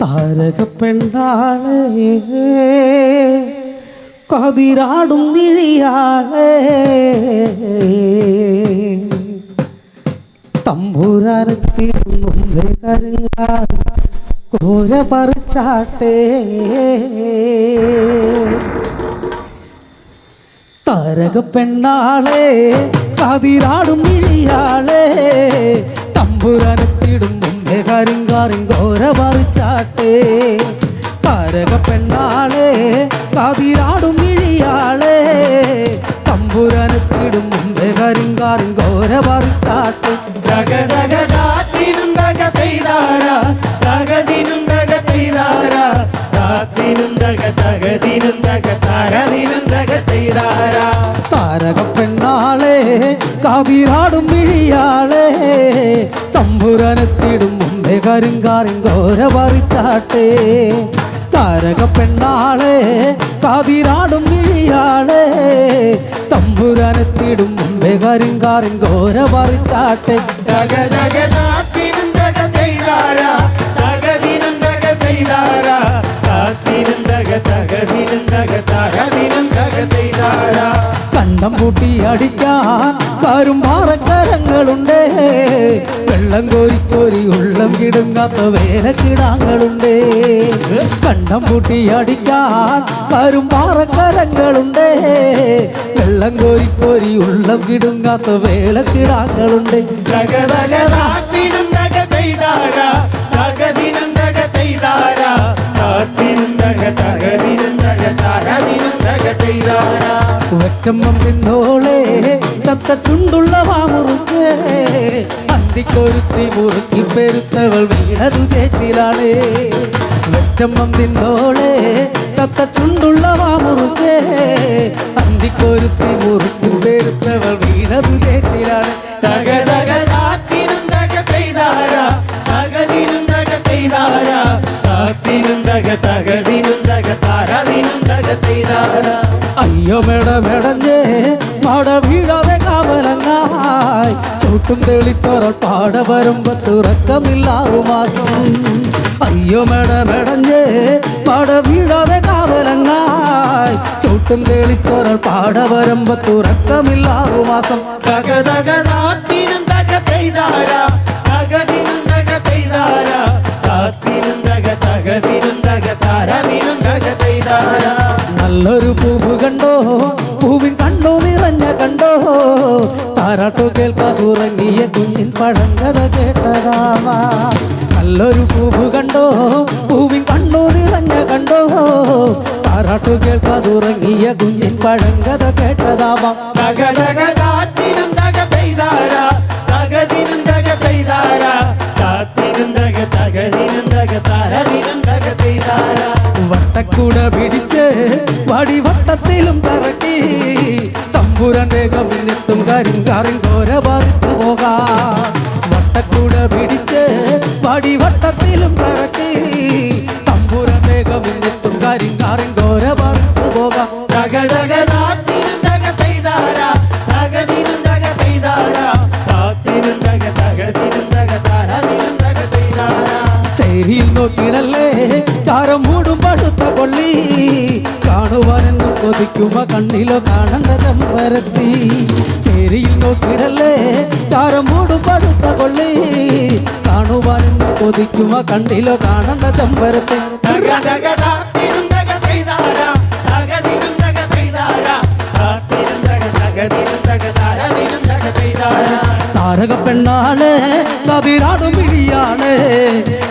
താരക പെണ്ണാളേ കതിരാടും നിഴിയാളേ തമ്പൂരാരത്തിരുന്നും കരുങ്ങാൻ കോര പറിച്ചാട്ടേ. താരക പെണ്ണാളേ കതിരാടും മിഴിയാളെ തമ്പുരാനെത്തിടും മുമ്പേ കരിങ്കാറിൻ ഘോര പറിച്ചാട്ടെ താരക പെണ്ണാളെ കാതിരാടും ഇഴിയാളെ തമ്പുരാനെത്തിടും മുമ്പേ കരിങ്കാറിൻ ഘോര പറിച്ചാട്ടെ താരക പെണ്ണാളെ കതിരാടും മിഴിയാളെ. തമ്പുരാനെത്തിടും മുമ്പേ കരിങ്കാറിൻ ഘോര പറിച്ചാട്ടെ താരക പെണ്ണാളെ കാതിരാടും കിഴിയാളെ തമ്പുരാനെത്തിയിടും മുമ്പേ കരിങ്കാറിൻ ഘോര പറിച്ചാട്ടെ തകതകതാത്തിനും തക പെയ്താര തകതിനും തക പെയ്താര താത്തിനും കണ്ടം കൂട്ടി അടിക്കാൻ കാരും പാറക്കരങ്ങളുണ്ട്. വെള്ളം കോരി കോരി ഉള്ളം കിടുങ്ങാത്ത വേലക്കിടാങ്ങളുണ്ട്. കണ്ടം കൂട്ടി അടിക്കാൻ കാരും പാറക്കരങ്ങളുണ്ട്. വെള്ളം കോരി കോരി ഉള്ളം കിടുങ്ങാത്ത വേലക്കിടാങ്ങളുണ്ട്. തകതകതാത്തിനും തക പെയ്താര തകതിനും ഒറ്റമ്മം പിന്നോളെ തത്ത ചുണ്ടുള്ള വാമുറുക്ക് അന്തിക്കൊരുത്തി മുറുക്കി പെരുത്തവൾ വീണതു ചേച്ചിലാണ് ഒറ്റമ്മം പിന്നോളെ തത്ത ചുണ്ടുള്ള വാമുറുക്ക് അന്തിക്കൊരുത്തി മുറുക്കി പെരുത്തവൾ വീണതു ചേച്ചിലാണ് തകതകതാത്തിനും തക പെയ്താര? പെയ്താര അയ്യോ മെട മെടഞ്ഞേ മട വീഴാതെ കാവലങ്ങായി ചൂട്ടും തെളിത്തോറ പാട വരുമ്പോ തുറക്കമില്ലാറു മാസം അയ്യോ മെട മെടഞ്ഞേ മട വീഴാതെ കാവലങ്ങായി ചൂട്ടും തെളിത്തോറ പാട വരുമ്പോ തുറക്കമില്ലാറു മാസം തകതകതാത്തിനും താരാട്ടോ കേൾക്കാതുറങ്ങിയ കുഞ്ഞിൻ പഴങ്കഥ കേട്ടതാവാ. നല്ലൊരു പൂവ് കണ്ടോ? പൂവിൻ കണ്ടോ നിറഞ്ഞ കണ്ടോ? താരാട്ടോ കേൾക്കാതുറങ്ങിയ കുഞ്ഞിൻ പഴങ്കഥ കേട്ടതാവാം. തകതകതാത്തിനും തക പെയ്താര? തകതിനും തക പെയ്താര? താത്തിനും തക തകതിനും തക തരതിനും തക പെയ്താര? വട്ടക്കൂട പിടിച്ച് വടി നിന്നെത്തും കരിങ്കാറിൻ കോര പറിച്ചു പോകാം വട്ടക്കൂട പിടിച്ച് വടി വട്ടത്തിലും കറക്കി തമ്പുരൻ വേഗം നിന്നെത്തും കരിങ്കാറിൻ കോര പറിച്ചു പോകാം തകതകതാത്തിനും തക പെയ്താര തകതിനും തക പെയ്താര താത്തിനും തക തകതിനും തക തരതിനും തക പെയ്താര കൊതിക്കുമ കണ്ണിലോ കാണണ്ട ചമ്പരത്തി. ചേരിയിൽ നോക്കിടല്ലേ ചാരം മൂടും പടുത്ത കൊള്ളി. കാണുവാനും കൊതിക്കുമ കണ്ണിലോ കാണണ്ട ചമ്പരത്തി. താരക പെണ്ണാളെ കതിരാടും പിടിയാളെ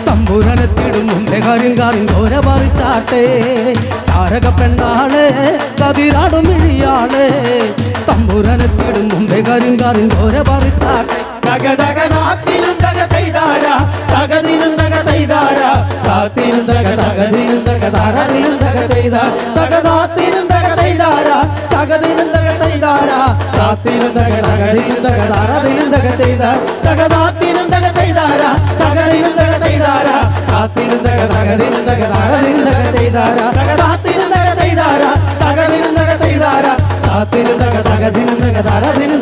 തമ്പുരനെത്തിടും മുമ്പേ കരിങ്കാറിൻ ഘോര പറിച്ചാട്ടെ. താരക പെണ്ണാളെ കതിരാടും പിടിയാളെ തമ്പുരനെത്തിടും മുമ്പേ കരിങ്കാറിൻ ഘോര പറിച്ചാട്ടെ. തകതകതാത്തിനും തക പെയ്താര തകതിനും തക പെയ്താര താത്തിനും തക തകതിനും തക പെയ്താര താത്തിനും തക തകതിനും തക തരതിനും തക പെയ്താര തകതാത്തിനും തക പെയ്താര തകതിനും തക പെയ്താര താത്തിനും തക തകതിനും തക തരതിനും